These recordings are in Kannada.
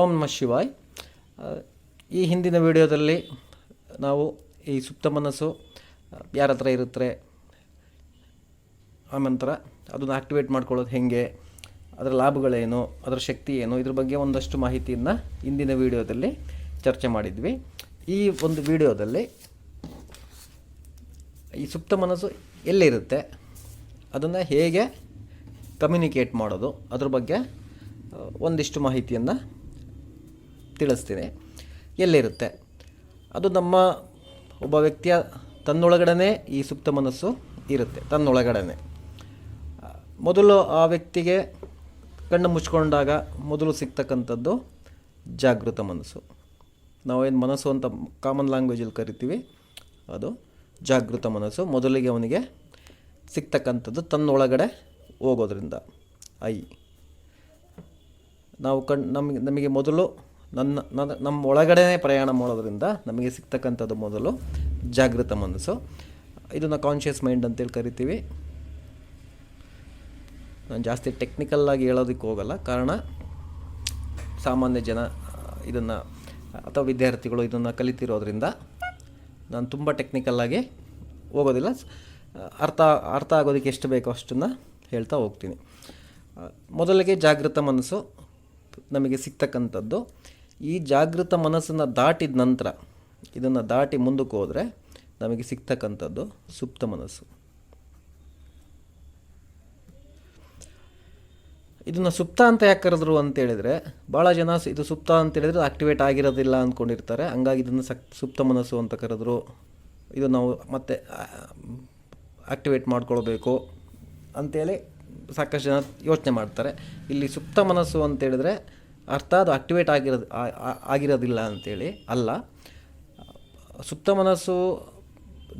ಓಂ ನಮ ಶಿವಾಯ್. ಈ ಹಿಂದಿನ ವಿಡಿಯೋದಲ್ಲಿ ನಾವು ಈ ಸುಪ್ತ ಮನಸ್ಸು ಯಾರ ಹತ್ರ ಇರುತ್ತೆ ಆನಂತರ ಅದನ್ನು ಆಕ್ಟಿವೇಟ್ ಮಾಡ್ಕೊಳ್ಳೋದು ಹೇಗೆ, ಅದರ ಲಾಭಗಳೇನು, ಅದರ ಶಕ್ತಿ ಏನು, ಇದ್ರ ಬಗ್ಗೆ ಒಂದಷ್ಟು ಮಾಹಿತಿಯನ್ನು ಇಂದಿನ ವಿಡಿಯೋದಲ್ಲಿ ಚರ್ಚೆ ಮಾಡಿದ್ವಿ. ಈ ಒಂದು ವಿಡಿಯೋದಲ್ಲಿ ಈ ಸುಪ್ತ ಮನಸ್ಸು ಎಲ್ಲಿರುತ್ತೆ, ಅದನ್ನು ಹೇಗೆ ಕಮ್ಯುನಿಕೇಟ್ ಮಾಡೋದು, ಅದ್ರ ಬಗ್ಗೆ ಒಂದಿಷ್ಟು ಮಾಹಿತಿಯನ್ನು ತಿಳಿಸ್ತೀನಿ. ಎಲ್ಲಿರುತ್ತೆ? ಅದು ನಮ್ಮ ಒಬ್ಬ ವ್ಯಕ್ತಿಯ ತನ್ನೊಳಗಡೆ ಈ ಸುಪ್ತ ಮನಸ್ಸು ಇರುತ್ತೆ ತನ್ನೊಳಗಡೆ ಮೊದಲು ಆ ವ್ಯಕ್ತಿಗೆ ಕಣ್ಣು ಮುಚ್ಕೊಂಡಾಗ ಮೊದಲು ಸಿಗ್ತಕ್ಕಂಥದ್ದು ಜಾಗೃತ ಮನಸ್ಸು. ನಾವೇನು ಮನಸ್ಸು ಅಂತ ಕಾಮನ್ ಲ್ಯಾಂಗ್ವೇಜಲ್ಲಿ ಕರಿತೀವಿ, ಅದು ಜಾಗೃತ ಮನಸ್ಸು. ಮೊದಲಿಗೆ ಅವನಿಗೆ ಸಿಗ್ತಕ್ಕಂಥದ್ದು ತನ್ನೊಳಗಡೆ ಹೋಗೋದ್ರಿಂದ, ಐ. ನಾವು ಕಣ್, ನಮಗೆ ನಮಗೆ ಮೊದಲು ನನ್ನ ನನ್ನ ನಮ್ಮ ಒಳಗಡೆ ಪ್ರಯಾಣ ಮಾಡೋದ್ರಿಂದ ನಮಗೆ ಸಿಗ್ತಕ್ಕಂಥದ್ದು ಮೊದಲು ಜಾಗೃತ ಮನಸ್ಸು. ಇದನ್ನು ಕಾನ್ಷಿಯಸ್ ಮೈಂಡ್ ಅಂತೇಳಿ ಕರಿತೀವಿ. ನಾನು ಜಾಸ್ತಿ ಟೆಕ್ನಿಕಲ್ಲಾಗಿ ಹೇಳೋದಕ್ಕೆ ಹೋಗಲ್ಲ. ಕಾರಣ ಸಾಮಾನ್ಯ ಜನ ಇದನ್ನು, ಅಥವಾ ವಿದ್ಯಾರ್ಥಿಗಳು ಇದನ್ನು ಕಲಿತಿರೋದ್ರಿಂದ ನಾನು ತುಂಬ ಟೆಕ್ನಿಕಲ್ಲಾಗಿ ಹೋಗೋದಿಲ್ಲ. ಅರ್ಥ ಅರ್ಥ ಆಗೋದಕ್ಕೆ ಎಷ್ಟು ಬೇಕೋ ಅಷ್ಟನ್ನು ಹೇಳ್ತಾ ಹೋಗ್ತೀನಿ. ಮೊದಲಿಗೆ ಜಾಗೃತ ಮನಸ್ಸು ನಮಗೆ ಸಿಗ್ತಕ್ಕಂಥದ್ದು. ಈ ಜಾಗೃತ ಮನಸ್ಸನ್ನು ದಾಟಿದ ನಂತರ ಇದನ್ನು ದಾಟಿ ಮುಂದಕ್ಕೆ ಹೋದರೆ ನಮಗೆ ಸಿಗ್ತಕ್ಕಂಥದ್ದು ಸುಪ್ತ ಮನಸ್ಸು. ಇದನ್ನು ಸುಪ್ತ ಅಂತ ಯಾಕೆ ಕರೆದ್ರು ಅಂತೇಳಿದರೆ ಭಾಳ ಜನ ಇದು ಸುಪ್ತ ಅಂತ ಹೇಳಿದ್ರೆ ಆಕ್ಟಿವೇಟ್ ಆಗಿರೋದಿಲ್ಲ ಅಂದ್ಕೊಂಡಿರ್ತಾರೆ. ಹಂಗಾಗಿ ಇದನ್ನು ಸಕ್ ಸುಪ್ತ ಮನಸ್ಸು ಅಂತ ಕರೆದ್ರು. ಇದು ನಾವು ಮತ್ತೆ ಆಕ್ಟಿವೇಟ್ ಮಾಡ್ಕೊಳ್ಬೇಕು ಅಂತೇಳಿ ಸಾಕಷ್ಟು ಜನ ಯೋಚನೆ ಮಾಡ್ತಾರೆ. ಇಲ್ಲಿ ಸುಪ್ತ ಮನಸ್ಸು ಅಂತ ಹೇಳಿದ್ರೆ ಅರ್ಥ ಅದು ಆಕ್ಟಿವೇಟ್ ಆಗಿರೋದು ಆಗಿರೋದಿಲ್ಲ ಅಂತೇಳಿ ಅಲ್ಲ. ಸುಪ್ತ ಮನಸ್ಸು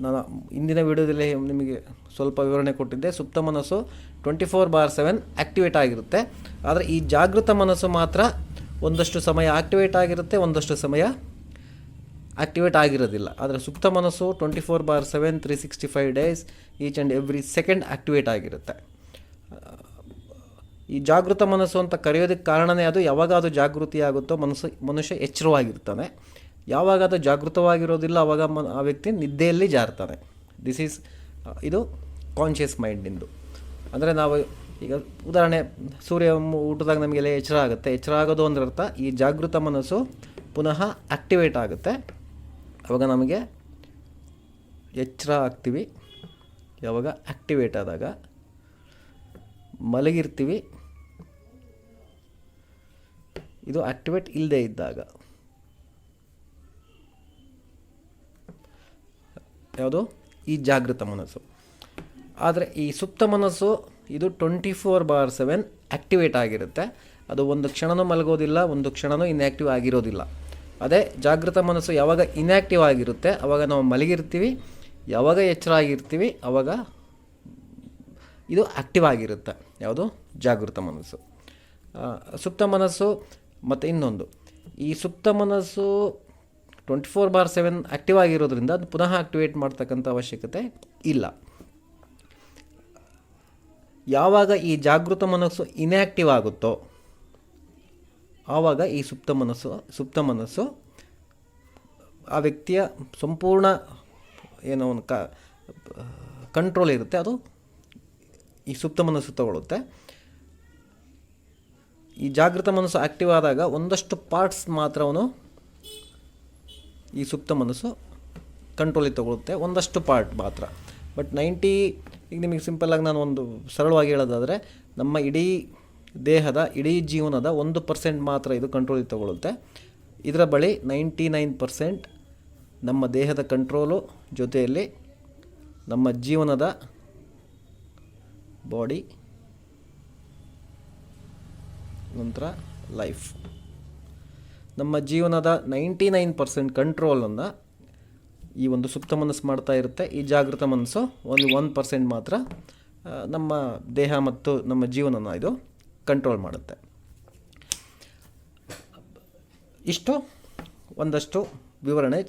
ನಾನು ಇಂದಿನ ವಿಡಿಯೋದಲ್ಲಿ ನಿಮಗೆ ಸ್ವಲ್ಪ ವಿವರಣೆ ಕೊಟ್ಟಿದ್ದೆ. ಸುಪ್ತ ಮನಸ್ಸು twenty four bar seven activate ಆಗಿರುತ್ತೆ. ಆದರೆ ಈ ಜಾಗೃತ ಮನಸ್ಸು ಮಾತ್ರ ಒಂದಷ್ಟು ಸಮಯ ಆಕ್ಟಿವೇಟ್ ಆಗಿರುತ್ತೆ, ಒಂದಷ್ಟು ಸಮಯ ಆಕ್ಟಿವೇಟ್ ಆಗಿರೋದಿಲ್ಲ. ಆದರೆ ಸುಪ್ತ ಮನಸ್ಸು twenty four bar seven three sixty five days each and every second activate ಆಗಿರುತ್ತೆ. ಈ ಜಾಗೃತ ಮನಸ್ಸು ಅಂತ ಕರೆಯೋದಕ್ಕೆ ಕಾರಣನೇ ಅದು ಯಾವಾಗ ಅದು ಜಾಗೃತಿ ಆಗುತ್ತೋ ಮನಸ್ಸು, ಮನುಷ್ಯ ಎಚ್ಚರವಾಗಿರ್ತಾನೆ. ಯಾವಾಗ ಅದು ಜಾಗೃತವಾಗಿರೋದಿಲ್ಲ ಆವಾಗ ಮ, ಆ ವ್ಯಕ್ತಿ ನಿದ್ದೆಯಲ್ಲಿ ಜಾರ್ತಾನೆ. ದಿಸ್ ಈಸ್ ಇದು ಕಾನ್ಷಿಯಸ್ ಮೈಂಡಿಂದು ಅಂದರೆ ನಾವು ಈಗ ಉದಾಹರಣೆ, ಸೂರ್ಯ ಊಟದಾಗ ನಮಗೆಲ್ಲ ಎಚ್ಚರ ಆಗುತ್ತೆ. ಎಚ್ಚರ ಆಗೋದು ಅಂದ್ರೆ ಅರ್ಥ, ಈ ಜಾಗೃತ ಮನಸ್ಸು ಪುನಃ ಆಕ್ಟಿವೇಟ್ ಆಗುತ್ತೆ. ಆವಾಗ ನಮಗೆ ಎಚ್ಚರ ಆಗ್ತೀವಿ. ಯಾವಾಗ ಆಕ್ಟಿವೇಟ್ ಆದಾಗ ಮಲಗಿರ್ತೀವಿ. ಇದು ಆಕ್ಟಿವೇಟ್ ಇಲ್ಲದೆ ಇದ್ದಾಗ. ಯಾವುದು? ಈ ಜಾಗೃತ ಮನಸ್ಸು. ಆದರೆ ಈ ಸುಪ್ತ ಮನಸ್ಸು ಇದು twenty four bar seven activate ಆಗಿರುತ್ತೆ. ಅದು ಒಂದು ಕ್ಷಣನೂ ಮಲಗೋದಿಲ್ಲ, ಒಂದು ಕ್ಷಣನೂ ಇನ್ಯಾಕ್ಟಿವ್ ಆಗಿರೋದಿಲ್ಲ. ಅದೇ ಜಾಗೃತ ಮನಸ್ಸು ಯಾವಾಗ ಇನ್ಯಾಕ್ಟಿವ್ ಆಗಿರುತ್ತೆ ಆವಾಗ ನಾವು ಮಲಗಿರ್ತೀವಿ. ಯಾವಾಗ ಎಚ್ಚರ ಆಗಿರ್ತೀವಿ ಆವಾಗ ಇದು ಆಕ್ಟಿವ್ ಆಗಿರುತ್ತೆ. ಯಾವುದು? ಜಾಗೃತ ಮನಸ್ಸು. ಸುಪ್ತ ಮನಸ್ಸು ಮತ್ತು ಇನ್ನೊಂದು. ಈ ಸುಪ್ತ ಮನಸ್ಸು twenty four bar seven active ಆಗಿರೋದ್ರಿಂದ ಅದು ಪುನಃ ಆಕ್ಟಿವೇಟ್ ಮಾಡ್ತಕ್ಕಂಥ ಅವಶ್ಯಕತೆ ಇಲ್ಲ. ಯಾವಾಗ ಈ ಜಾಗೃತ ಮನಸ್ಸು ಇನ್ಯಾಕ್ಟಿವ್ ಆಗುತ್ತೋ, ಆವಾಗ ಈ ಸುಪ್ತ ಮನಸ್ಸು ಸುಪ್ತ ಮನಸ್ಸು ಆ ವ್ಯಕ್ತಿಯ ಸಂಪೂರ್ಣ ಏನೋ ಒಂದು ಕಂಟ್ರೋಲ್ ಇರುತ್ತೆ. ಅದು ಈ ಸುಪ್ತ ಮನಸ್ಸು ತಗೊಳ್ಳುತ್ತೆ ಈ ಜಾಗೃತ ಮನಸ್ಸು ಆಕ್ಟಿವ್ ಆದಾಗ ಒಂದಷ್ಟು ಪಾರ್ಟ್ಸ್ ಮಾತ್ರ ಅವನು ಈ ಸುಪ್ತ ಮನಸ್ಸು ಕಂಟ್ರೋಲಿಗೆ ತಗೊಳ್ಳುತ್ತೆ ಒಂದಷ್ಟು ಪಾರ್ಟ್ ಮಾತ್ರ. ಬಟ್ ನೈಂಟಿ ಈಗ ನಿಮಗೆ ಸಿಂಪಲ್ಲಾಗಿ ನಾನು ಒಂದು ಸರಳವಾಗಿ ಹೇಳೋದಾದರೆ, ನಮ್ಮ ಇಡೀ ದೇಹದ, ಇಡೀ ಜೀವನದ ಒಂದು ಪರ್ಸೆಂಟ್ ಮಾತ್ರ ಇದು ಕಂಟ್ರೋಲಿಗೆ ತಗೊಳ್ಳುತ್ತೆ ಇದರ ಬಳಿ ನೈಂಟಿ ನೈನ್ ಪರ್ಸೆಂಟ್ ನಮ್ಮ ದೇಹದ ಕಂಟ್ರೋಲು ಜೊತೆಯಲ್ಲಿ ನಮ್ಮ ಜೀವನದ ಬಾಡಿ ನಂತರ ಲೈಫ್ ನಮ್ಮ ಜೀವನದ ನೈಂಟಿ ನೈನ್ ಪರ್ಸೆಂಟ್ ಕಂಟ್ರೋಲನ್ನು ಈ ಒಂದು ಸುಪ್ತ ಮನಸ್ಸು ಮಾಡ್ತಾ ಇರುತ್ತೆ. ಈ ಜಾಗೃತ ಮನಸ್ಸು ಒಂದು ಒನ್ ಪರ್ಸೆಂಟ್ ಮಾತ್ರ ನಮ್ಮ ದೇಹ ಮತ್ತು ನಮ್ಮ ಜೀವನನ ಇದು ಕಂಟ್ರೋಲ್ ಮಾಡುತ್ತೆ. ಇಷ್ಟು, ಒಂದಷ್ಟು ವಿವರಣೆ,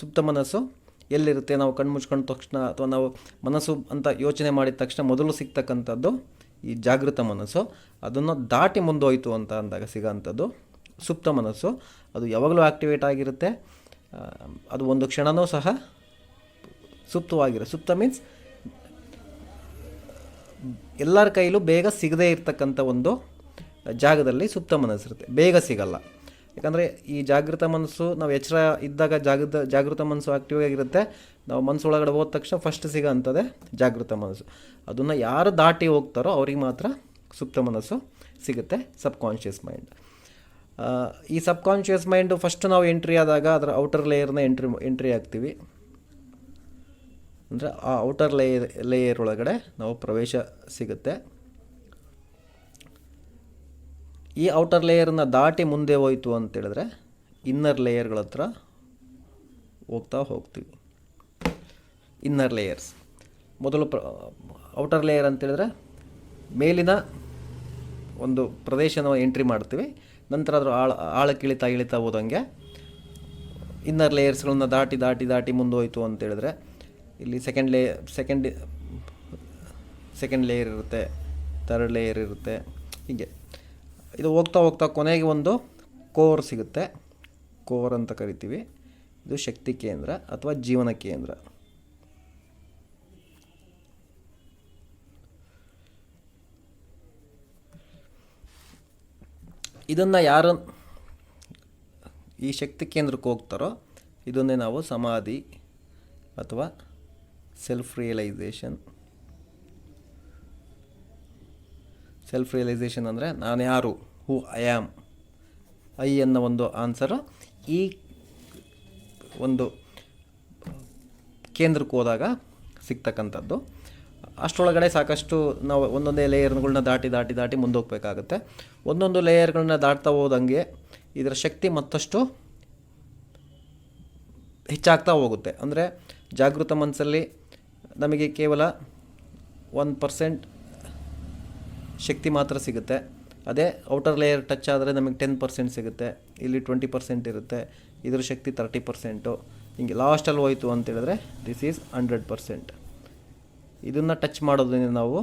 ಸುಪ್ತ ಮನಸ್ಸು ಎಲ್ಲಿರುತ್ತೆ, ನಾವು ಕಣ್ಣು ಮುಚ್ಕೊಂಡ ತಕ್ಷಣ ಅಥವಾ ನಾವು ಮನಸ್ಸು ಅಂತ ಯೋಚನೆ ಮಾಡಿದ ತಕ್ಷಣ ಮೊದಲು ಸಿಗ್ತಕ್ಕಂಥದ್ದು ಈ ಜಾಗೃತ ಮನಸ್ಸು. ಅದನ್ನು ದಾಟಿ ಮುಂದೋಯಿತು ಅಂತ ಅಂದಾಗ ಸಿಗೋಂಥದ್ದು ಸುಪ್ತ ಮನಸ್ಸು. ಅದು ಯಾವಾಗಲೂ ಆ್ಯಕ್ಟಿವೇಟ್ ಆಗಿರುತ್ತೆ. ಅದು ಒಂದು ಕ್ಷಣನೂ ಸಹ ಸುಪ್ತವಾಗಿರೋ ಸುಪ್ತ ಮೀನ್ಸ್ ಎಲ್ಲರ ಕೈಲೂ ಬೇಗ ಸಿಗದೇ ಇರ್ತಕ್ಕಂಥ ಒಂದು ಜಾಗದಲ್ಲಿ ಸುಪ್ತ ಮನಸ್ಸಿರುತ್ತೆ. ಬೇಗ ಸಿಗಲ್ಲ. ಯಾಕಂದರೆ ಈ ಜಾಗೃತ ಮನಸ್ಸು ನಾವು ಎಚ್ಚರ ಇದ್ದಾಗ ಜಾಗೃತ ಜಾಗೃತ ಮನಸ್ಸು ಆಕ್ಟಿವ್ ಆಗಿರುತ್ತೆ. ನಾವು ಮನಸ್ಸು ಒಳಗಡೆ ಹೋದ ತಕ್ಷಣ ಫಸ್ಟ್ ಸಿಗೋ ಅಂಥದ್ದೇ ಜಾಗೃತ ಮನಸ್ಸು. ಅದನ್ನು ಯಾರು ದಾಟಿ ಹೋಗ್ತಾರೋ ಅವ್ರಿಗೆ ಮಾತ್ರ ಸುಪ್ತ ಮನಸ್ಸು ಸಿಗುತ್ತೆ ಸಬ್ ಕಾನ್ಷಿಯಸ್ ಮೈಂಡ್ ಈ ಸಬ್ ಕಾನ್ಷಿಯಸ್ ಮೈಂಡು ಫಸ್ಟ್ ನಾವು ಎಂಟ್ರಿ ಆದಾಗ ಅದರ ಔಟರ್ ಲೇಯರ್ನ ಎಂಟ್ರಿ ಎಂಟ್ರಿ ಆಗ್ತೀವಿ ಅಂದರೆ ಆ ಔಟರ್ ಲೇಯರ್ ಲೇಯರ್ ಒಳಗಡೆ ನಾವು ಪ್ರವೇಶ ಸಿಗುತ್ತೆ. ಈ ಔಟರ್ ಲೇಯರನ್ನು ದಾಟಿ ಮುಂದೆ ಹೋಯಿತು ಅಂತೇಳಿದ್ರೆ ಇನ್ನರ್ ಲೇಯರ್ಗಳ ಹತ್ರ ಹೋಗ್ತಾ ಹೋಗ್ತೀವಿ. ಇನ್ನರ್ ಲೇಯರ್ಸ್ ಮೊದಲು ಪ್ರ ಔಟರ್ ಲೇಯರ್ ಅಂತೇಳಿದ್ರೆ ಮೇಲಿನ ಒಂದು ಪ್ರದೇಶನ ಎಂಟ್ರಿ ಮಾಡ್ತೀವಿ. ನಂತರ ಅದರ ಆಳ ಆಳಕ್ಕೆ ಇಳಿತಾ ಇಳಿತಾ ಹೋದಂಗೆ ಇನ್ನರ್ ಲೇಯರ್ಸ್ಗಳನ್ನ ದಾಟಿ ದಾಟಿ ದಾಟಿ ಮುಂದೋಯಿತು ಅಂತೇಳಿದ್ರೆ ಇಲ್ಲಿ second lay second second layer ಇರುತ್ತೆ ಥರ್ಡ್ ಲೇಯರ್ ಇರುತ್ತೆ, ಹೀಗೆ. ಇದು ಹೋಗ್ತಾ ಹೋಗ್ತಾ ಕೊನೆಗೆ ಒಂದು ಕೋರ್ ಸಿಗುತ್ತೆ. ಕೋರ್ ಅಂತ ಕರಿತೀವಿ. ಇದು ಶಕ್ತಿ ಕೇಂದ್ರ ಅಥವಾ ಜೀವನ ಕೇಂದ್ರ. ಇದನ್ನು ಯಾರು ಈ ಶಕ್ತಿ ಕೇಂದ್ರಕ್ಕೆ ಹೋಗ್ತಾರೋ, ಇದನ್ನೇ ನಾವು ಸಮಾಧಿ ಅಥವಾ ಸೆಲ್ಫ್ ರಿಯಲೈಸೇಷನ್ ಸೆಲ್ಫ್ ರಿಯಲೈಸೇಷನ್ ಅಂದರೆ ನಾನು ಯಾರು? ಹೂ ಐ ಆಮ್ ಐ ಅನ್ನೋ ಒಂದು ಆನ್ಸರ್ ಈ ಒಂದು ಕೇಂದ್ರಕ್ಕೆ ಹೋದಾಗ ಸಿಗ್ತಕ್ಕಂಥದ್ದು. ಅಷ್ಟರೊಳಗಡೆ ಸಾಕಷ್ಟು ನಾವು ಒಂದೊಂದೇ ಲೇಯರ್ಗಳನ್ನ ದಾಟಿ ದಾಟಿ ದಾಟಿ ಮುಂದೋಗಬೇಕಾಗುತ್ತೆ. ಒಂದೊಂದು ಲೇಯರ್ಗಳನ್ನ ದಾಟ್ತಾ ಹೋದಂಗೆ ಇದರ ಶಕ್ತಿ ಮತ್ತಷ್ಟು ಹೆಚ್ಚಾಗ್ತಾ ಹೋಗುತ್ತೆ. ಅಂದರೆ ಜಾಗೃತ ಮನಸ್ಸಲ್ಲಿ ನಮಗೆ ಕೇವಲ ಒನ್ ಪರ್ಸೆಂಟ್ ಶಕ್ತಿ ಮಾತ್ರ ಸಿಗುತ್ತೆ. ಅದೇ ಔಟರ್ ಲೇಯರ್ ಟಚ್ ಆದರೆ ನಮಗೆ ಟೆನ್ ಪರ್ಸೆಂಟ್ ಸಿಗುತ್ತೆ. ಇಲ್ಲಿ ಟ್ವೆಂಟಿ ಪರ್ಸೆಂಟ್ ಇರುತ್ತೆ. ಇದ್ರ ಶಕ್ತಿ ತರ್ಟಿ ಪರ್ಸೆಂಟು ಹಿಂಗೆ ಲಾಸ್ಟಲ್ಲಿ ಹೋಯಿತು ಅಂತೇಳಿದ್ರೆ ದಿಸ್ ಈಸ್ ಹಂಡ್ರೆಡ್ ಪರ್ಸೆಂಟ್ ಇದನ್ನು ಟಚ್ ಮಾಡೋದ್ರಿಂದ ನಾವು,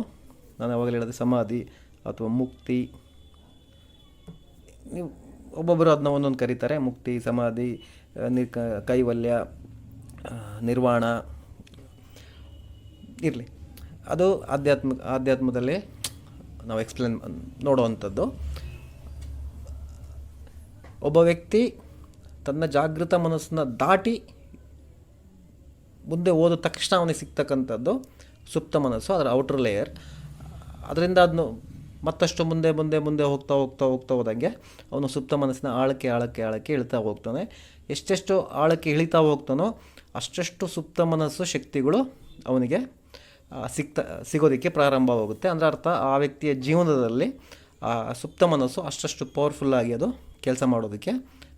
ನಾನು ಯಾವಾಗಲೂ ಹೇಳಿದೆ ಸಮಾಧಿ ಅಥವಾ ಮುಕ್ತಿ. ನೀವು ಒಬ್ಬೊಬ್ಬರು ಅದನ್ನ ಒಂದೊಂದು ಕರೀತಾರೆ. ಮುಕ್ತಿ, ಸಮಾಧಿ ನಿರ್ ಕೈವಲ್ಯ ನಿರ್ವಾಣ. ಇರಲಿ. ಅದು ಆಧ್ಯಾತ್ಮ, ಆಧ್ಯಾತ್ಮದಲ್ಲಿ ನಾವು ಎಕ್ಸ್ಪ್ಲೇನ್ ನೋಡುವಂಥದ್ದು. ಒಬ್ಬ ವ್ಯಕ್ತಿ ತನ್ನ ಜಾಗೃತ ಮನಸ್ಸನ್ನು ದಾಟಿ ಮುಂದೆ ಓದ ತಕ್ಷಣ ಅವನಿಗೆ ಸಿಗ್ತಕ್ಕಂಥದ್ದು ಸುಪ್ತ ಮನಸ್ಸು, ಅದರ ಔಟರ್ ಲೇಯರ್ ಅದರಿಂದ ಅದನ್ನು ಮತ್ತಷ್ಟು ಮುಂದೆ ಮುಂದೆ ಮುಂದೆ ಹೋಗ್ತಾ ಹೋಗ್ತಾ ಹೋಗ್ತಾ ಹೋದಂಗೆ ಅವನು ಸುಪ್ತ ಮನಸ್ಸಿನ ಆಳಕ್ಕೆ ಆಳಕ್ಕೆ ಆಳಕ್ಕೆ ಇಳಿತಾ ಹೋಗ್ತಾನೆ. ಎಷ್ಟೆಷ್ಟು ಆಳಕ್ಕೆ ಇಳಿತಾ ಹೋಗ್ತಾನೋ ಅಷ್ಟೆಷ್ಟು ಸುಪ್ತ ಮನಸ್ಸು ಶಕ್ತಿಗಳು ಅವನಿಗೆ ಸಿಗ್ತಾ ಸಿಗೋದಕ್ಕೆ ಪ್ರಾರಂಭವಾಗುತ್ತೆ. ಅಂದರೆ ಅರ್ಥ, ಆ ವ್ಯಕ್ತಿಯ ಜೀವನದಲ್ಲಿ, ಆ, ಸುಪ್ತ ಮನಸ್ಸು ಅಷ್ಟಷ್ಟು ಪವರ್ಫುಲ್ಲಾಗಿ ಅದು ಕೆಲಸ ಮಾಡೋದಕ್ಕೆ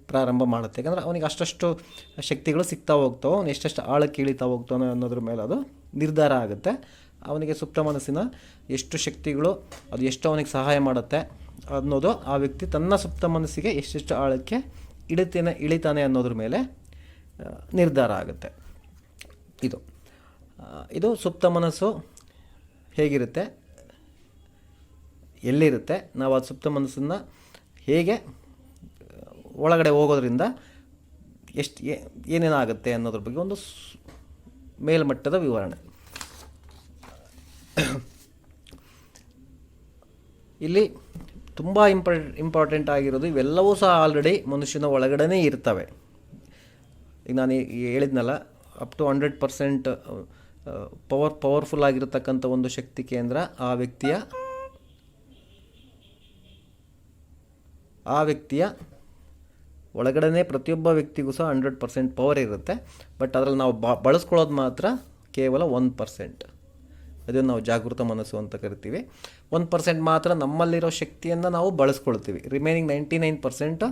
ಪ್ರಾರಂಭ ಮಾಡುತ್ತೆ. ಯಾಕಂದರೆ ಅವನಿಗೆ ಅಷ್ಟಷ್ಟು ಶಕ್ತಿಗಳು ಸಿಗ್ತಾ ಹೋಗ್ತಾವೋ, ಅವನು ಎಷ್ಟೆಷ್ಟು ಆಳಕ್ಕೆ ಇಳಿತಾ ಹೋಗ್ತಾನೋ ಅನ್ನೋದ್ರ ಮೇಲೆ ಅದು ನಿರ್ಧಾರ ಆಗುತ್ತೆ. ಅವನಿಗೆ ಸುಪ್ತ ಮನಸ್ಸಿನ ಎಷ್ಟು ಶಕ್ತಿಗಳು, ಅದು ಎಷ್ಟು ಅವನಿಗೆ ಸಹಾಯ ಮಾಡುತ್ತೆ ಅನ್ನೋದು ಆ ವ್ಯಕ್ತಿ ತನ್ನ ಸುಪ್ತ ಮನಸ್ಸಿಗೆ ಎಷ್ಟೆಷ್ಟು ಆಳಕ್ಕೆ ಇಳಿತೇನೆ ಇಳಿತಾನೆ ಅನ್ನೋದ್ರ ಮೇಲೆ ನಿರ್ಧಾರ ಆಗುತ್ತೆ. ಇದು. ಇದು ಸುಪ್ತ ಮನಸ್ಸು ಹೇಗಿರುತ್ತೆ? ಎಲ್ಲಿರುತ್ತೆ? ನಾವು ಆ ಸುಪ್ತ ಮನಸ್ಸನ್ನು ಹೇಗೆ ಒಳಗಡೆ ಹೋಗೋದ್ರಿಂದ ಎಷ್ಟು ಏನೇನಾಗುತ್ತೆ ಅನ್ನೋದ್ರ ಬಗ್ಗೆ ಒಂದು ಮೇಲ್ಮಟ್ಟದ ವಿವರಣೆ. ಇಲ್ಲಿ ತುಂಬ ಇಂಪಾರ್ ಇಂಪಾರ್ಟೆಂಟ್ ಆಗಿರೋದು ಇವೆಲ್ಲವೂ ಸಹ ಆಲ್ರೆಡಿ ಮನುಷ್ಯನ ಒಳಗಡೆನೇ ಇರ್ತವೆ. ಈಗ ನಾನು ಹೇಳಿದ್ನಲ್ಲ up to hundred percent power powerful ಆಗಿರತಕ್ಕಂಥ ಒಂದು ಶಕ್ತಿ ಕೇಂದ್ರ ಆ ವ್ಯಕ್ತಿಯ ಆ ವ್ಯಕ್ತಿಯ ಒಳಗಡೆನೇ ಪ್ರತಿಯೊಬ್ಬ ವ್ಯಕ್ತಿಗೂ ಸಹ ಹಂಡ್ರೆಡ್ ಪರ್ಸೆಂಟ್ ಪವರ್ ಇರುತ್ತೆ. ಬಟ್ ಅದರಲ್ಲಿ ನಾವು ಬ, ಬಳಸ್ಕೊಳ್ಳೋದು ಮಾತ್ರ ಕೇವಲ ಒನ್ ಪರ್ಸೆಂಟ್ ಅದನ್ನು ನಾವು ಜಾಗೃತ ಮನಸ್ಸು ಅಂತ ಕರಿತೀವಿ. ಒನ್ ಪರ್ಸೆಂಟ್ ಮಾತ್ರ ನಮ್ಮಲ್ಲಿರೋ ಶಕ್ತಿಯನ್ನು ನಾವು ಬಳಸ್ಕೊಳ್ತೀವಿ. Remaining ninety nine percent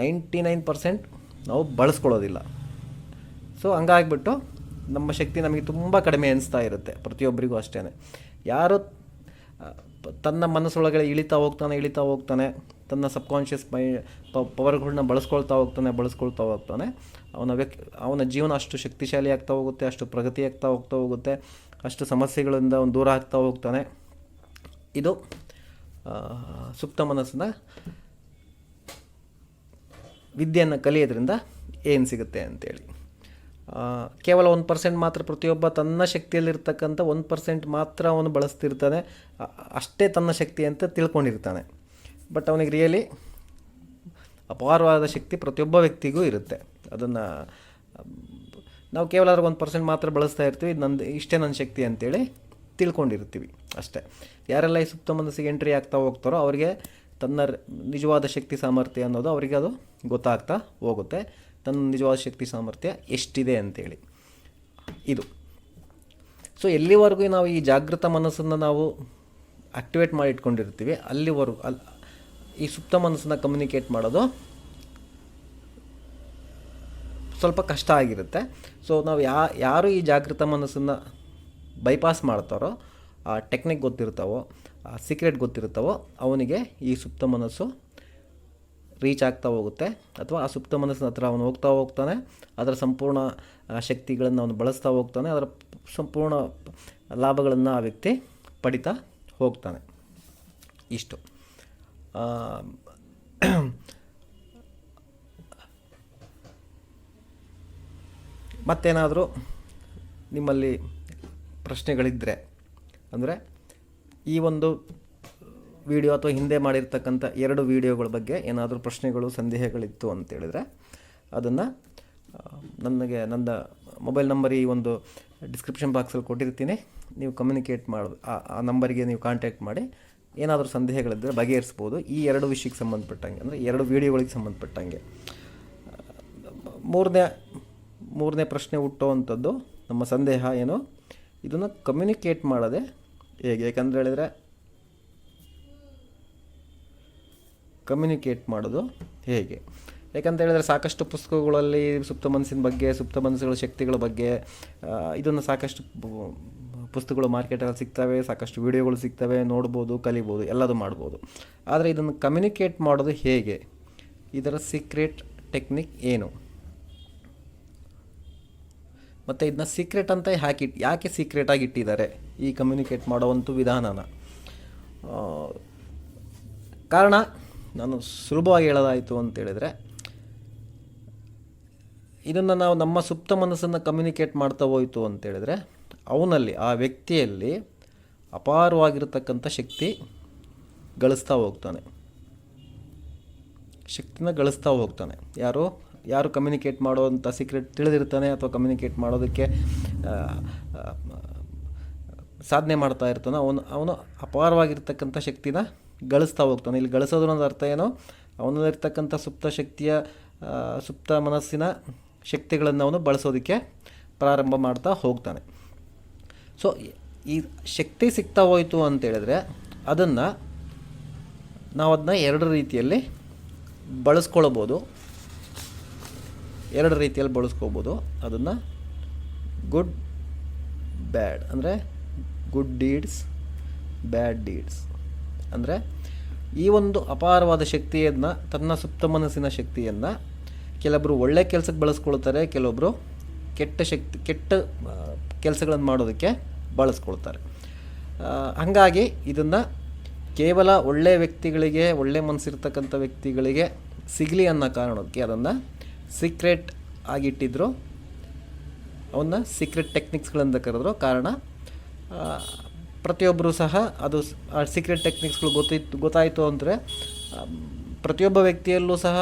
ninety nine percent ನಾವು ಬಳಸ್ಕೊಳ್ಳೋದಿಲ್ಲ. ಸೊ ಹಂಗಾಗ್ಬಿಟ್ಟು ನಮ್ಮ ಶಕ್ತಿ ನಮಗೆ ತುಂಬ ಕಡಿಮೆ ಅನಿಸ್ತಾ ಇರುತ್ತೆ, ಪ್ರತಿಯೊಬ್ಬರಿಗೂ ಅಷ್ಟೇ ಯಾರು ತನ್ನ ಮನಸ್ಸೊಳಗಡೆ ಇಳಿತಾ ಹೋಗ್ತಾನೆ ಇಳಿತಾ ಹೋಗ್ತಾನೆ, ತನ್ನ ಸಬ್ಕಾನ್ಷಿಯಸ್ ಮೈ ಪವರ್ಗಳನ್ನ ಬಳಸ್ಕೊಳ್ತಾ ಹೋಗ್ತಾನೆ ಬಳಸ್ಕೊಳ್ತಾ ಹೋಗ್ತಾನೆ, ಅವನ ವ್ಯಕ್ತಿ, ಅವನ ಜೀವನ ಅಷ್ಟು ಶಕ್ತಿಶಾಲಿ ಆಗ್ತಾ ಹೋಗುತ್ತೆ, ಅಷ್ಟು ಪ್ರಗತಿ ಆಗ್ತಾ ಹೋಗ್ತಾ ಹೋಗುತ್ತೆ, ಅಷ್ಟು ಸಮಸ್ಯೆಗಳಿಂದ ಅವನು ದೂರ ಆಗ್ತಾ ಹೋಗ್ತಾನೆ. ಇದು ಸುಪ್ತ ಮನಸ್ಸಿನ ವಿದ್ಯೆಯನ್ನು ಕಲಿಯೋದ್ರಿಂದ ಏನು ಸಿಗುತ್ತೆ ಅಂತೇಳಿ. ಕೇವಲ ಒಂದು ಪರ್ಸೆಂಟ್ ಮಾತ್ರ ಪ್ರತಿಯೊಬ್ಬ ತನ್ನ ಶಕ್ತಿಯಲ್ಲಿರ್ತಕ್ಕಂಥ ಒಂದು ಪರ್ಸೆಂಟ್ ಮಾತ್ರ ಅವನು ಬಳಸ್ತಿರ್ತಾನೆ. ಅಷ್ಟೇ ತನ್ನ ಶಕ್ತಿ ಅಂತ ತಿಳ್ಕೊಂಡಿರ್ತಾನೆ. ಬಟ್ ಅವನಿಗೆ ರಿಯಲಿ ಅಪಾರವಾದ ಶಕ್ತಿ ಪ್ರತಿಯೊಬ್ಬ ವ್ಯಕ್ತಿಗೂ ಇರುತ್ತೆ. ಅದನ್ನು, ನಾವು ಕೇವಲ ಅದ್ರ ಒಂದು ಪರ್ಸೆಂಟ್ ಮಾತ್ರ ಬಳಸ್ತಾ ಇರ್ತೀವಿ. ನಂದು, ಇಷ್ಟೇ ನನ್ನ ಶಕ್ತಿ ಅಂತೇಳಿ ತಿಳ್ಕೊಂಡಿರ್ತೀವಿ ಅಷ್ಟೇ. ಯಾರೆಲ್ಲ ಈ ಸುಪ್ತ ಮನಸ್ಸಿಗೆ ಎಂಟ್ರಿ ಆಗ್ತಾ ಹೋಗ್ತಾರೋ ಅವರಿಗೆ ತನ್ನ ನಿಜವಾದ ಶಕ್ತಿ ಸಾಮರ್ಥ್ಯ ಅನ್ನೋದು ಅವರಿಗೆ ಅದು ಗೊತ್ತಾಗ್ತಾ ಹೋಗುತ್ತೆ. ತನ್ನ ನಿಜವಾದ ಶಕ್ತಿ ಸಾಮರ್ಥ್ಯ ಎಷ್ಟಿದೆ ಅಂತೇಳಿ. ಇದು. ಸೊ ಎಲ್ಲಿವರೆಗೂ ನಾವು ಈ ಜಾಗೃತ ಮನಸ್ಸನ್ನು ನಾವು ಆಕ್ಟಿವೇಟ್ ಮಾಡಿ ಇಟ್ಕೊಂಡಿರ್ತೀವಿ ಅಲ್ಲಿವರೆಗೂ ಅಲ್ಲಿ ಈ ಸುಪ್ತ ಮನಸ್ಸನ್ನು ಕಮ್ಯುನಿಕೇಟ್ ಮಾಡೋದು ಸ್ವಲ್ಪ ಕಷ್ಟ ಆಗಿರುತ್ತೆ. ಸೊ ನಾವು ಯಾ, ಯಾರು ಈ ಜಾಗೃತ ಮನಸ್ಸನ್ನು ಬೈಪಾಸ್ ಮಾಡ್ತಾರೋ, ಆ ಟೆಕ್ನಿಕ್ ಗೊತ್ತಿರ್ತಾವೋ, ಆ ಸೀಕ್ರೆಟ್ ಗೊತ್ತಿರ್ತಾವೋ, ಅವನಿಗೆ ಈ ಸುಪ್ತ ಮನಸ್ಸು ರೀಚ್ ಆಗ್ತಾ ಹೋಗುತ್ತೆ ಅಥವಾ ಆ ಸುಪ್ತ ಮನಸ್ಸಿನ ಹತ್ರ ಅವನು ಹೋಗ್ತಾ ಹೋಗ್ತಾನೆ, ಅದರ ಸಂಪೂರ್ಣ ಶಕ್ತಿಗಳನ್ನು ಅವನು ಬಳಸ್ತಾ ಹೋಗ್ತಾನೆ, ಅದರ ಸಂಪೂರ್ಣ ಲಾಭಗಳನ್ನು ಆ ವ್ಯಕ್ತಿ ಪಡಿತಾ ಹೋಗ್ತಾನೆ. ಇಷ್ಟು. ಮತ್ತೇನಾದರೂ ನಿಮ್ಮಲ್ಲಿ ಪ್ರಶ್ನೆಗಳಿದ್ದರೆ ಅಂದರೆ ಈ ಒಂದು ವಿಡಿಯೋ ಅಥವಾ ಹಿಂದೆ ಮಾಡಿರ್ತಕ್ಕಂಥ ಎರಡು ವಿಡಿಯೋಗಳ ಬಗ್ಗೆ ಏನಾದರೂ ಪ್ರಶ್ನೆಗಳು, ಸಂದೇಹಗಳಿತ್ತು ಅಂತೇಳಿದರೆ ಅದನ್ನು ನನಗೆ ನನ್ನ ಮೊಬೈಲ್ ನಂಬರ್ ಈ ಒಂದು ಡಿಸ್ಕ್ರಿಪ್ಷನ್ ಬಾಕ್ಸಲ್ಲಿ ಕೊಟ್ಟಿರ್ತೀನಿ. ನೀವು ಕಮ್ಯುನಿಕೇಟ್ ಮಾಡೋದು ಆ ನಂಬರಿಗೆ ನೀವು ಕಾಂಟ್ಯಾಕ್ಟ್ ಮಾಡಿ. ಏನಾದರೂ ಸಂದೇಹಗಳಿದ್ದರೆ ಬಗೆಹರಿಸ್ಬೋದು. ಈ ಎರಡು ವಿಷಯಕ್ಕೆ ಸಂಬಂಧಪಟ್ಟಂಗೆ, ಅಂದರೆ ಎರಡು ವಿಡಿಯೋಗಳಿಗೆ ಸಂಬಂಧಪಟ್ಟಂಗೆ. ಮೂರನೇ ಮೂರನೇ ಪ್ರಶ್ನೆ ಹುಟ್ಟುವಂಥದ್ದು ನಮ್ಮ ಸಂದೇಹ ಏನು? ಇದನ್ನು ಕಮ್ಯುನಿಕೇಟ್ ಮಾಡೋದೆ ಹೇಗೆ? ಯಾಕಂದ್ರೆ ಹೇಳಿದರೆ ಕಮ್ಯುನಿಕೇಟ್ ಮಾಡೋದು ಹೇಗೆ? ಯಾಕಂತ ಹೇಳಿದ್ರೆ ಸಾಕಷ್ಟು ಪುಸ್ತಕಗಳಲ್ಲಿ ಸುಪ್ತ ಮನಸ್ಸಿನ ಬಗ್ಗೆ, ಸುಪ್ತ ಮನಸ್ಸುಗಳ ಶಕ್ತಿಗಳ ಬಗ್ಗೆ ಇದನ್ನು ಸಾಕಷ್ಟು ಪುಸ್ತಕಗಳು ಮಾರ್ಕೆಟಲ್ಲಿ ಸಿಗ್ತವೆ, ಸಾಕಷ್ಟು ವಿಡಿಯೋಗಳು ಸಿಗ್ತವೆ, ನೋಡ್ಬೋದು, ಕಲಿಬೋದು, ಎಲ್ಲದು ಮಾಡ್ಬೋದು. ಆದರೆ ಇದನ್ನು ಕಮ್ಯುನಿಕೇಟ್ ಮಾಡೋದು ಹೇಗೆ? ಇದರ ಸೀಕ್ರೆಟ್ ಟೆಕ್ನಿಕ್ ಏನು? ಮತ್ತು ಇದನ್ನ ಸೀಕ್ರೆಟ್ ಅಂತ ಹಾಕಿ, ಯಾಕೆ ಸೀಕ್ರೆಟಾಗಿ ಇಟ್ಟಿದ್ದಾರೆ ಈ ಕಮ್ಯುನಿಕೇಟ್ ಮಾಡೋವಂಥ ವಿಧಾನನ? ಕಾರಣ ನಾನು ಸುಲಭವಾಗಿ ಹೇಳೋದಾಯಿತು ಅಂತೇಳಿದರೆ ಇದನ್ನು ನಾವು ನಮ್ಮ ಸುಪ್ತ ಮನಸ್ಸನ್ನು ಕಮ್ಯುನಿಕೇಟ್ ಮಾಡ್ತಾ ಹೋಯಿತು ಅಂತೇಳಿದರೆ ಅವನಲ್ಲಿ, ಆ ವ್ಯಕ್ತಿಯಲ್ಲಿ ಅಪಾರವಾಗಿರತಕ್ಕಂಥ ಶಕ್ತಿ ಗಳಿಸ್ತಾ ಹೋಗ್ತಾನೆ. ಶಕ್ತಿನ ಗಳಿಸ್ತಾ ಹೋಗ್ತಾನೆ. ಯಾರು? ಯಾರು ಕಮ್ಯುನಿಕೇಟ್ ಮಾಡೋವಂಥ ಸೀಕ್ರೆಟ್ ತಿಳಿದಿರ್ತಾನೆ ಅಥವಾ ಕಮ್ಯುನಿಕೇಟ್ ಮಾಡೋದಕ್ಕೆ ಸಾಧನೆ ಮಾಡ್ತಾ ಇರ್ತಾನೆ ಅವನು ಅವನು ಅಪಾರವಾಗಿರ್ತಕ್ಕಂಥ ಶಕ್ತಿನ ಗಳಿಸ್ತಾ ಹೋಗ್ತಾನೆ. ಇಲ್ಲಿ ಗಳಿಸೋದ್ರ ಒಂದು ಅರ್ಥ ಏನು? ಅವನಲ್ಲಿರ್ತಕ್ಕಂಥ ಸುಪ್ತ ಶಕ್ತಿಯ ಸುಪ್ತ ಮನಸ್ಸಿನ ಶಕ್ತಿಗಳನ್ನು ಅವನು ಬಳಸೋದಕ್ಕೆ ಪ್ರಾರಂಭ ಮಾಡ್ತಾ ಹೋಗ್ತಾನೆ. ಸೊ ಈ ಶಕ್ತಿ ಸಿಗ್ತಾ ಹೋಯಿತು ಅಂತೇಳಿದ್ರೆ ಅದನ್ನು ನಾವು ಅದನ್ನ ಎರಡು ರೀತಿಯಲ್ಲಿ ಬಳಸ್ಕೊಳ್ಬೋದು. ಎರಡು ರೀತಿಯಲ್ಲಿ ಬಳಸ್ಕೋಬೋದು ಅದನ್ನು ಗುಡ್ ಬ್ಯಾಡ್ ಅಂದರೆ ಗುಡ್ ಡೀಡ್ಸ್ ಬ್ಯಾಡ್ ಡೀಡ್ಸ್ ಅಂದರೆ ಈ ಒಂದು ಅಪಾರವಾದ ಶಕ್ತಿಯನ್ನು, ತನ್ನ ಸುಪ್ತ ಮನಸ್ಸಿನ ಶಕ್ತಿಯನ್ನು ಕೆಲವೊಬ್ಬರು ಒಳ್ಳೆ ಕೆಲಸಕ್ಕೆ ಬಳಸ್ಕೊಳ್ತಾರೆ ಕೆಲವೊಬ್ಬರು ಕೆಟ್ಟ ಶಕ್ತಿ, ಕೆಟ್ಟ ಕೆಲಸಗಳನ್ನು ಮಾಡೋದಕ್ಕೆ ಬಳಸ್ಕೊಳ್ತಾರೆ. ಹಾಗಾಗಿ ಇದನ್ನು ಕೇವಲ ಒಳ್ಳೆಯ ವ್ಯಕ್ತಿಗಳಿಗೆ, ಒಳ್ಳೆ ಮನಸ್ಸಿರ್ತಕ್ಕಂಥ ವ್ಯಕ್ತಿಗಳಿಗೆ ಸಿಗಲಿ ಅನ್ನೋ ಕಾರಣಕ್ಕೆ ಅದನ್ನು ಸೀಕ್ರೆಟ್ ಆಗಿಟ್ಟಿದ್ರು. ಅವನ್ನ ಸೀಕ್ರೆಟ್ ಟೆಕ್ನಿಕ್ಸ್ಗಳಿಂದ ಕರೆದ್ರು. ಕಾರಣ ಪ್ರತಿಯೊಬ್ಬರು ಸಹ ಅದು ಸೀಕ್ರೆಟ್ ಟೆಕ್ನಿಕ್ಸ್ಗಳು ಗೊತ್ತಿತ್ತು, ಗೊತ್ತಾಯಿತು ಅಂದರೆ ಪ್ರತಿಯೊಬ್ಬ ವ್ಯಕ್ತಿಯಲ್ಲೂ ಸಹ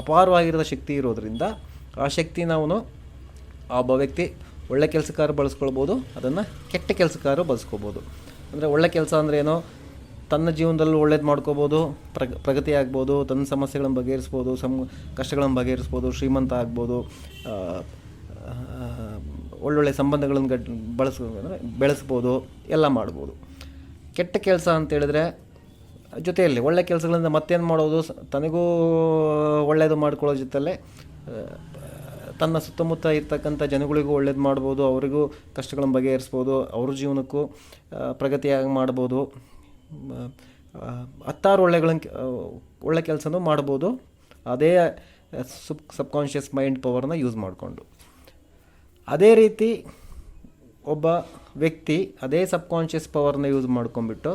ಅಪಾರವಾಗಿರೋ ಶಕ್ತಿ ಇರೋದರಿಂದ ಆ ಶಕ್ತಿ ನಾವು ಒಬ್ಬ ವ್ಯಕ್ತಿ ಒಳ್ಳೆ ಕೆಲಸಕಾರ ಬಳಸ್ಕೊಳ್ಬೋದು, ಅದನ್ನು ಕೆಟ್ಟ ಕೆಲಸಕ್ಕಾರು ಬಳಸ್ಕೋಬೋದು ಅಂದರೆ ಒಳ್ಳೆ ಕೆಲಸ ಅಂದರೆ ಏನೋ ತನ್ನ ಜೀವನದಲ್ಲೂ ಒಳ್ಳೇದು ಮಾಡ್ಕೋಬೋದು ಪ್ರ ಪ್ರಗತಿ ಆಗ್ಬೋದು, ತನ್ನ ಸಮಸ್ಯೆಗಳನ್ನು ಬಗೆಹರಿಸ್ಬೋದು, ಸಮ, ಕಷ್ಟಗಳನ್ನು ಬಗೆಹರಿಸ್ಬೋದು, ಶ್ರೀಮಂತ ಆಗ್ಬೋದು ಒಳ್ಳೊಳ್ಳೆ ಸಂಬಂಧಗಳನ್ನು ಗಟ್ ಬಳಸ ಬೆಳೆಸ್ಬೋದು, ಎಲ್ಲ ಮಾಡ್ಬೋದು. ಕೆಟ್ಟ ಕೆಲಸ ಅಂತೇಳಿದ್ರೆ ಜೊತೆಯಲ್ಲಿ ಒಳ್ಳೆ ಕೆಲಸಗಳಿಂದ ಮತ್ತೇನು ಮಾಡೋದು? ತನಗೂ ಒಳ್ಳೆಯದು ಮಾಡ್ಕೊಳ್ಳೋ ಜೊತೆಯಲ್ಲೇ ತನ್ನ ಸುತ್ತಮುತ್ತ ಇರ್ತಕ್ಕಂಥ ಜನಗಳಿಗೂ ಒಳ್ಳೇದು ಮಾಡ್ಬೋದು, ಅವರಿಗೂ ಕಷ್ಟಗಳನ್ನು ಬಗೆಹರಿಸ್ಬೋದು, ಅವ್ರ ಜೀವನಕ್ಕೂ ಪ್ರಗತಿಯಾಗಿ ಮಾಡ್ಬೋದು. ಹತ್ತಾರು ಒಳ್ಳೆಗಳನ್ನ ಒಳ್ಳೆ ಕೆಲಸನೂ ಮಾಡ್ಬೋದು. ಅದೇ ಸುಪ್ ಸಬ್ಕಾನ್ಷಿಯಸ್ ಮೈಂಡ್ ಪವರ್ನ ಯೂಸ್ ಮಾಡಿಕೊಂಡು. ಅದೇ ರೀತಿ ಒಬ್ಬ ವ್ಯಕ್ತಿ ಅದೇ ಸಬ್ಕಾನ್ಷಿಯಸ್ ಪವರ್ನ ಯೂಸ್ ಮಾಡ್ಕೊಂಡ್ಬಿಟ್ಟು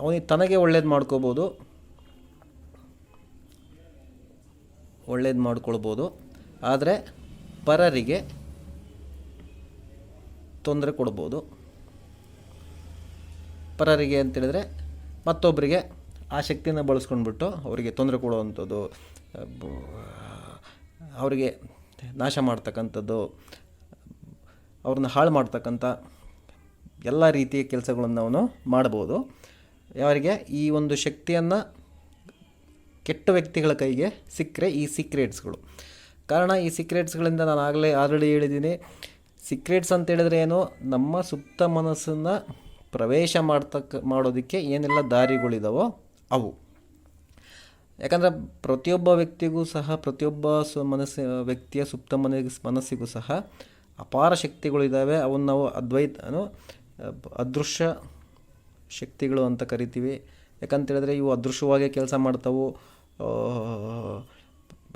ಅವನಿಗೆ ತನಗೆ ಒಳ್ಳೇದು ಮಾಡ್ಕೋಬೋದು, ಒಳ್ಳೇದು ಮಾಡ್ಕೊಳ್ಬೋದು. ಆದರೆ ಪರರಿಗೆ ತೊಂದರೆ ಕೊಡ್ಬೋದು. ಪರರಿಗೆ ಅಂತೇಳಿದರೆ ಮತ್ತೊಬ್ಬರಿಗೆ ಆ ಶಕ್ತಿಯನ್ನು ಬಳಸ್ಕೊಂಡ್ಬಿಟ್ಟು ಅವರಿಗೆ ತೊಂದರೆ ಕೊಡುವಂಥದ್ದು. ಅವರಿಗೆ ನಾಶ ಮಾಡ್ತಕ್ಕಂಥದ್ದು, ಅವ್ರನ್ನ ಹಾಳು ಮಾಡ್ತಕ್ಕಂಥ ಎಲ್ಲ ರೀತಿಯ ಕೆಲಸಗಳನ್ನು ಅವನು ಮಾಡ್ಬೋದು. ಯಾರಿಗೆ? ಈ ಒಂದು ಶಕ್ತಿಯನ್ನು ಕೆಟ್ಟ ವ್ಯಕ್ತಿಗಳ ಕೈಗೆ ಸಿಕ್ಕರೆ ಈ ಸೀಕ್ರೆಟ್ಸ್ಗಳು ಕಾರಣ ಈ ಸೀಕ್ರೆಟ್ಸ್ಗಳಿಂದ ನಾನು ಆಗಲೇ ಆಲ್ರೆಡಿ ಹೇಳಿದ್ದೀನಿ. ಸೀಕ್ರೆಟ್ಸ್ ಅಂತ ಹೇಳಿದ್ರೆ ಏನು? ನಮ್ಮ ಸುಪ್ತ ಮನಸ್ಸನ್ನು ಪ್ರವೇಶ ಮಾಡ್ತಕ್ಕ, ಮಾಡೋದಕ್ಕೆ ಏನೆಲ್ಲ ದಾರಿಗಳಿದಾವೋ ಅವು. ಯಾಕಂದರೆ ಪ್ರತಿಯೊಬ್ಬ ವ್ಯಕ್ತಿಗೂ ಸಹ, ಪ್ರತಿಯೊಬ್ಬ ಸು ಮನಸ್ಸು, ವ್ಯಕ್ತಿಯ ಸುಪ್ತ ಮನಸ್ಸಿಗೆ ಮನಸ್ಸಿಗೂ ಸಹ ಅಪಾರ ಶಕ್ತಿಗಳಿದ್ದಾವೆ ಅವನ್ನು ನಾವು ಅದ್ವೈತ ಅದೃಶ್ಯ ಶಕ್ತಿಗಳು ಅಂತ ಕರಿತೀವಿ. ಯಾಕಂತೇಳಿದ್ರೆ ಇವು ಅದೃಶ್ಯವಾಗಿ ಕೆಲಸ ಮಾಡ್ತಾವು.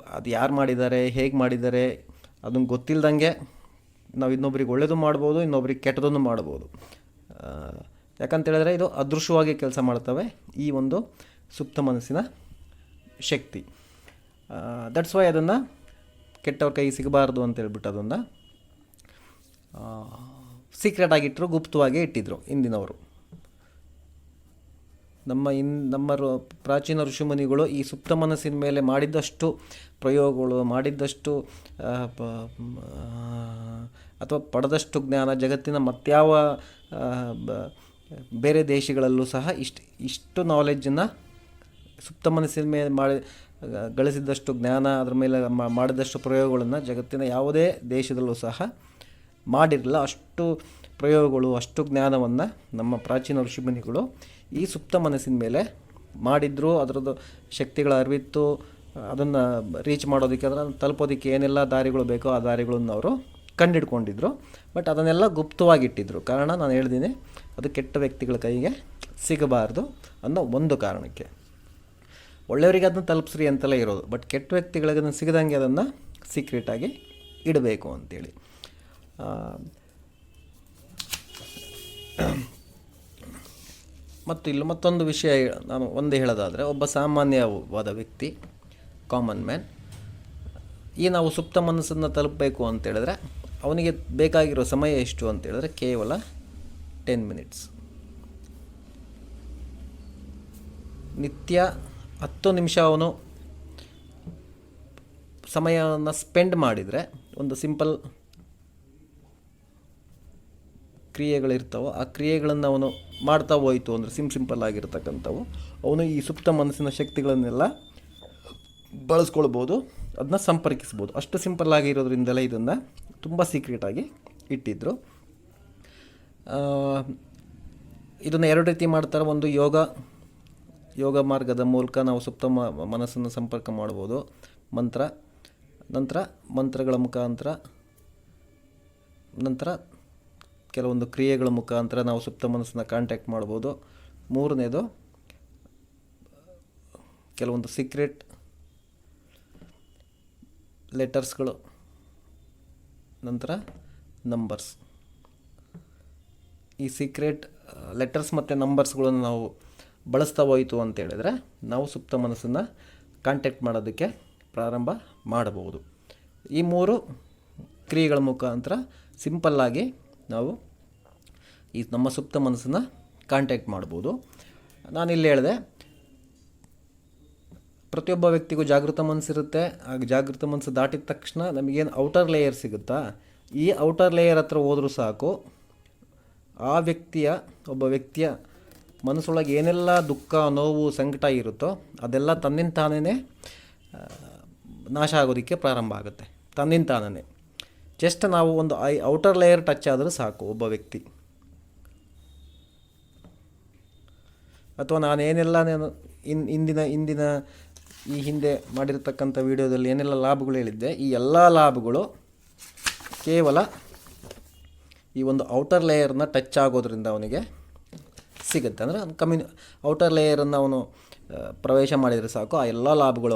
ಅದು ಯಾರು ಮಾಡಿದ್ದಾರೆ, ಹೇಗೆ ಮಾಡಿದ್ದಾರೆ ಅದನ್ನು ಗೊತ್ತಿಲ್ಲದಂಗೆ ನಾವು ಇನ್ನೊಬ್ರಿಗೆ ಒಳ್ಳೇದು ಮಾಡ್ಬೋದು, ಇನ್ನೊಬ್ರಿಗೆ ಕೆಟ್ಟದನ್ನು ಮಾಡ್ಬೋದು. ಯಾಕಂತೇಳಿದ್ರೆ ಇದು ಅದೃಶ್ಯವಾಗಿ ಕೆಲಸ ಮಾಡ್ತವೆ ಈ ಒಂದು ಸುಪ್ತ ಮನಸ್ಸಿನ ಶಕ್ತಿ. ದಟ್ಸ್ ವೈ ಅದನ್ನು ಕೆಟ್ಟವ್ರ ಕೈ ಸಿಗಬಾರ್ದು ಅಂತ ಹೇಳ್ಬಿಟ್ಟು ಅದನ್ನು ಸೀಕ್ರೆಟ್ ಆಗಿಟ್ಟರು ಗುಪ್ತವಾಗಿ ಇಟ್ಟಿದ್ರು ಇಂದಿನವರು ನಮ್ಮ ಇನ್, ನಮ್ಮ ಪ್ರಾಚೀನ ಋಷಿಮುನಿಗಳು ಈ ಸುಪ್ತ ಮನಸ್ಸಿನ ಮೇಲೆ ಮಾಡಿದ್ದಷ್ಟು ಪ್ರಯೋಗಗಳು, ಮಾಡಿದ್ದಷ್ಟು ಅಥವಾ ಪಡೆದಷ್ಟು ಜ್ಞಾನ ಜಗತ್ತಿನ ಮತ್ಯಾವ ಬೇರೆ ದೇಶಗಳಲ್ಲೂ ಸಹ ಇಷ್ಟು ಇಷ್ಟು ನಾಲೆಡ್ಜನ್ನು ಸುಪ್ತ ಮನಸ್ಸಿನ ಮೇಲೆ ಮಾಡಿ, ಗಳಿಸಿದಷ್ಟು ಜ್ಞಾನ, ಅದರ ಮೇಲೆ ಮಾಡಿದಷ್ಟು ಪ್ರಯೋಗಗಳನ್ನು ಜಗತ್ತಿನ ಯಾವುದೇ ದೇಶದಲ್ಲೂ ಸಹ ಮಾಡಿರಲಿಲ್ಲ. ಅಷ್ಟು ಪ್ರಯೋಗಗಳು, ಅಷ್ಟು ಜ್ಞಾನವನ್ನು ನಮ್ಮ ಪ್ರಾಚೀನ ಋಷಿಮುನಿಗಳು ಈ ಸುಪ್ತ ಮನಸ್ಸಿನ ಮೇಲೆ ಮಾಡಿದ್ರು. ಅದರದ್ದು ಶಕ್ತಿಗಳ ಅರಿವಿತ್ತು. ಅದನ್ನು ರೀಚ್ ಮಾಡೋದಕ್ಕೆ, ಅದನ್ನು ತಲುಪೋದಕ್ಕೆ ಏನೆಲ್ಲ ದಾರಿಗಳು ಬೇಕೋ ಆ ದಾರಿಗಳನ್ನು ಅವರು ಕಂಡಿಡ್ಕೊಂಡಿದ್ರು. ಬಟ್ ಅದನ್ನೆಲ್ಲ ಗುಪ್ತವಾಗಿಟ್ಟಿದ್ರು. ಕಾರಣ ನಾನು ಹೇಳಿದ್ದೀನಿ ಅದು ಕೆಟ್ಟ ವ್ಯಕ್ತಿಗಳ ಕೈಗೆ ಸಿಗಬಾರ್ದು ಅನ್ನೋ ಒಂದು ಕಾರಣಕ್ಕೆ. ಒಳ್ಳೆಯವರಿಗೆ ಅದನ್ನು ತಲುಪಿಸ್ರಿ ಅಂತೆಲ್ಲ ಇರೋದು. ಬಟ್ ಕೆಟ್ಟ ವ್ಯಕ್ತಿಗಳಿಗೆ ಅದನ್ನು ಸಿಗದಂಗೆ ಅದನ್ನು ಸೀಕ್ರೆಟಾಗಿ ಇಡಬೇಕು ಅಂತೇಳಿ. ಮತ್ತು ಇಲ್ಲಿ ಮತ್ತೊಂದು ವಿಷಯ ನಾನು ಒಂದೇ ಹೇಳೋದಾದರೆ, ಒಬ್ಬ ಸಾಮಾನ್ಯವಾದ ವ್ಯಕ್ತಿ ಕಾಮನ್ ಮ್ಯಾನ್ ಈ ನಾವು ಸುಪ್ತ ಮನಸ್ಸನ್ನು ತಲುಪಬೇಕು ಅಂತೇಳಿದ್ರೆ, ಅವನಿಗೆ ಬೇಕಾಗಿರೋ ಸಮಯ ಎಷ್ಟು ಅಂತೇಳಿದ್ರೆ ಕೇವಲ ಟೆನ್ ಮಿನಿಟ್ಸ್ ನಿತ್ಯ ಹತ್ತು ನಿಮಿಷ ಅವನು ಸಮಯವನ್ನು ಸ್ಪೆಂಡ್ ಮಾಡಿದರೆ ಒಂದು ಸಿಂಪಲ್ ಕ್ರಿಯೆಗಳಿರ್ತಾವೋ, ಆ ಕ್ರಿಯೆಗಳನ್ನು ಅವನು ಮಾಡ್ತಾ ಹೋಯಿತು ಅಂದರೆ ಸಿಂ ಸಿಂಪಲ್ ಆಗಿರ್ತಕ್ಕಂಥವು. ಅವನು ಈ ಸುಪ್ತ ಮನಸ್ಸಿನ ಶಕ್ತಿಗಳನ್ನೆಲ್ಲ ಬಳಸ್ಕೊಳ್ಬೋದು ಅದನ್ನ ಸಂಪರ್ಕಿಸ್ಬೋದು. ಅಷ್ಟು ಸಿಂಪಲ್ ಆಗಿರೋದ್ರಿಂದಲೇ ಇದನ್ನು ತುಂಬ ಸೀಕ್ರೆಟಾಗಿ ಇಟ್ಟಿದ್ದರು ಇದನ್ನು ಎರಡು ರೀತಿ ಮಾಡ್ತಾರೆ. ಒಂದು ಯೋಗ ಯೋಗ ಮಾರ್ಗದ ಮೂಲಕ ನಾವು ಸುಪ್ತ ಮನಸ್ಸನ್ನು ಸಂಪರ್ಕ ಮಾಡ್ಬೋದು. ಮಂತ್ರ, ನಂತರ ಮಂತ್ರಗಳ ಮುಖಾಂತರ, ನಂತರ ಕೆಲವೊಂದು ಕ್ರಿಯೆಗಳ ಮುಖಾಂತರ ನಾವು ಸುಪ್ತ ಮನಸ್ಸನ್ನು ಕಾಂಟ್ಯಾಕ್ಟ್ ಮಾಡ್ಬೋದು. ಮೂರನೇದು, ಕೆಲವೊಂದು ಸೀಕ್ರೆಟ್ ಲೆಟರ್ಸ್ಗಳು ನಂತರ ನಂಬರ್ಸ್ ಈ ಸೀಕ್ರೆಟ್ ಲೆಟರ್ಸ್ ಮತ್ತು ನಂಬರ್ಸ್ಗಳನ್ನು ನಾವು ಬಳಸ್ತಾ ಹೋಯಿತು ಅಂತ ಹೇಳಿದ್ರೆ ನಾವು ಸುಪ್ತ ಮನಸ್ಸನ್ನು ಕಾಂಟ್ಯಾಕ್ಟ್ ಮಾಡೋದಕ್ಕೆ ಪ್ರಾರಂಭ ಮಾಡಬಹುದು. ಈ ಮೂರು ಕ್ರಿಯೆಗಳ ಮುಖಾಂತರ ಸಿಂಪಲ್ಲಾಗಿ ನಾವು ಈ ನಮ್ಮ ಸುಪ್ತ ಮನಸ್ಸನ್ನು ಕಾಂಟ್ಯಾಕ್ಟ್ ಮಾಡ್ಬೋದು ನಾನಿಲ್ಲಿ ಹೇಳಿದೆ, ಪ್ರತಿಯೊಬ್ಬ ವ್ಯಕ್ತಿಗೂ ಜಾಗೃತ ಮನಸ್ಸಿರುತ್ತೆ ಆ ಜಾಗೃತ ಮನಸ್ಸು ದಾಟಿದ ತಕ್ಷಣ ನಮಗೇನು ಔಟರ್ ಲೇಯರ್ ಸಿಗುತ್ತಾ? ಈ ಔಟರ್ ಲೇಯರ್ ಹತ್ರ ಹೋದರೂ ಸಾಕು, ಆ ವ್ಯಕ್ತಿಯ, ಒಬ್ಬ ವ್ಯಕ್ತಿಯ ಮನಸ್ಸೊಳಗೆ ಏನೆಲ್ಲ ದುಃಖ, ನೋವು, ಸಂಕಟ ಇರುತ್ತೋ ಅದೆಲ್ಲ ತನ್ನಿಂದ ತಾನೇ ನಾಶ ಆಗೋದಕ್ಕೆ ಪ್ರಾರಂಭ ಆಗುತ್ತೆ. ತನ್ನಿಂದ ತಾನೇ ಜಸ್ಟ್ ನಾವು ಒಂದು ಐ, ಔಟರ್ ಲೇಯರ್ ಟಚ್ ಆದರೂ ಸಾಕು ಒಬ್ಬ ವ್ಯಕ್ತಿ. ಅಥವಾ ನಾನೇನೆಲ್ಲ ನಾನು ಇನ್, ಇಂದಿನ ಇಂದಿನ ಈ ಹಿಂದೆ ಮಾಡಿರತಕ್ಕಂಥ ವಿಡಿಯೋದಲ್ಲಿ ಏನೆಲ್ಲ ಲಾಭಗಳು ಹೇಳಿದ್ದೆ, ಈ ಎಲ್ಲ ಲಾಭಗಳು ಕೇವಲ ಈ ಒಂದು ಔಟರ್ ಲೇಯರ್ನ ಟಚ್ ಆಗೋದ್ರಿಂದ ಅವನಿಗೆ ಸಿಗುತ್ತೆ. ಅಂದರೆ ಕಮ್ಯುನಿ ಔಟರ್ ಲೇಯರನ್ನು ಅವನು ಪ್ರವೇಶ ಮಾಡಿದರೆ ಸಾಕು. ಆ ಎಲ್ಲ ಲಾಭಗಳು